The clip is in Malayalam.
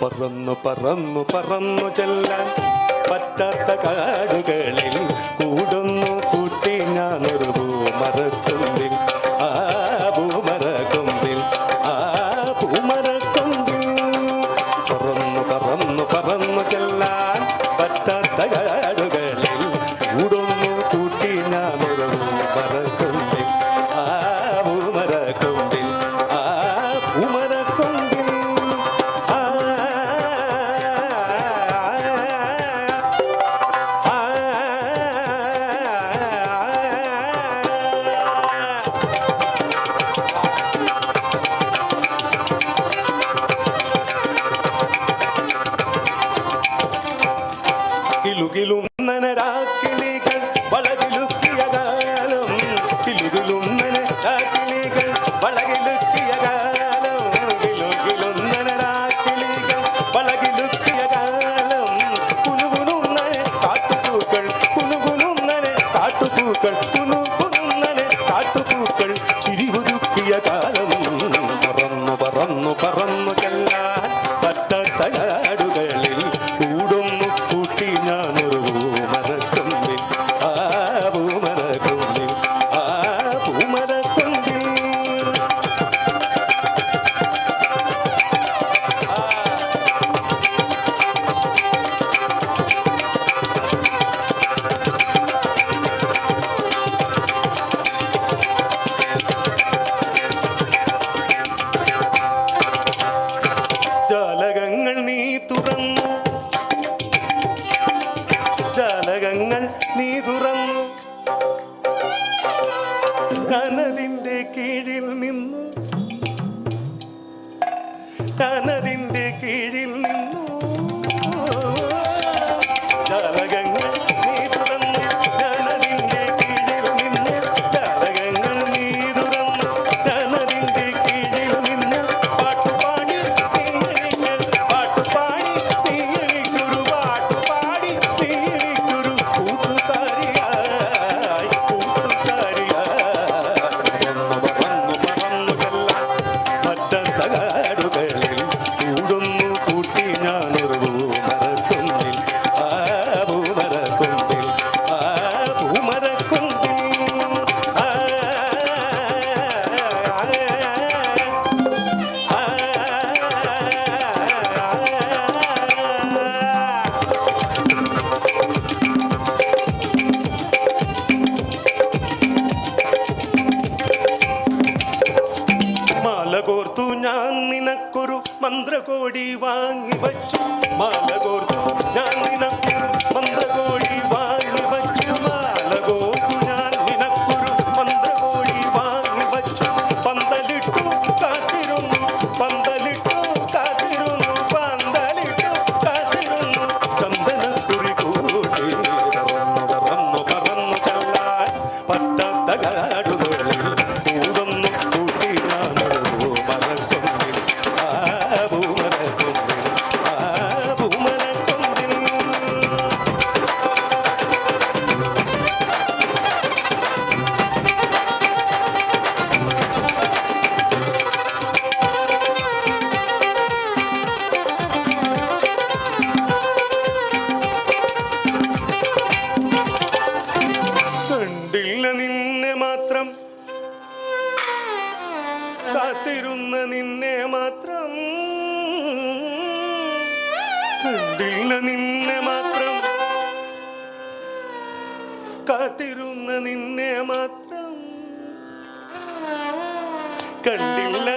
പറന്നു പറന്നു പറന്നു ചെല്ലാൻ പറ്റാത്ത കാടുകളിൽ കൂടുന്നു. തനതിന്റെ കീഴിൽ നിന്ന് തനതിന്റെ കീഴിൽ மந்திர கோடி வாங்கி வச்சு மலகோர் കാത്തിരുന്ന നിന്നെ മാത്രം. കണ്ടില്ല നിന്നെ മാത്രം. കാത്തിരുന്ന നിന്നെ മാത്രം. കണ്ടില്ല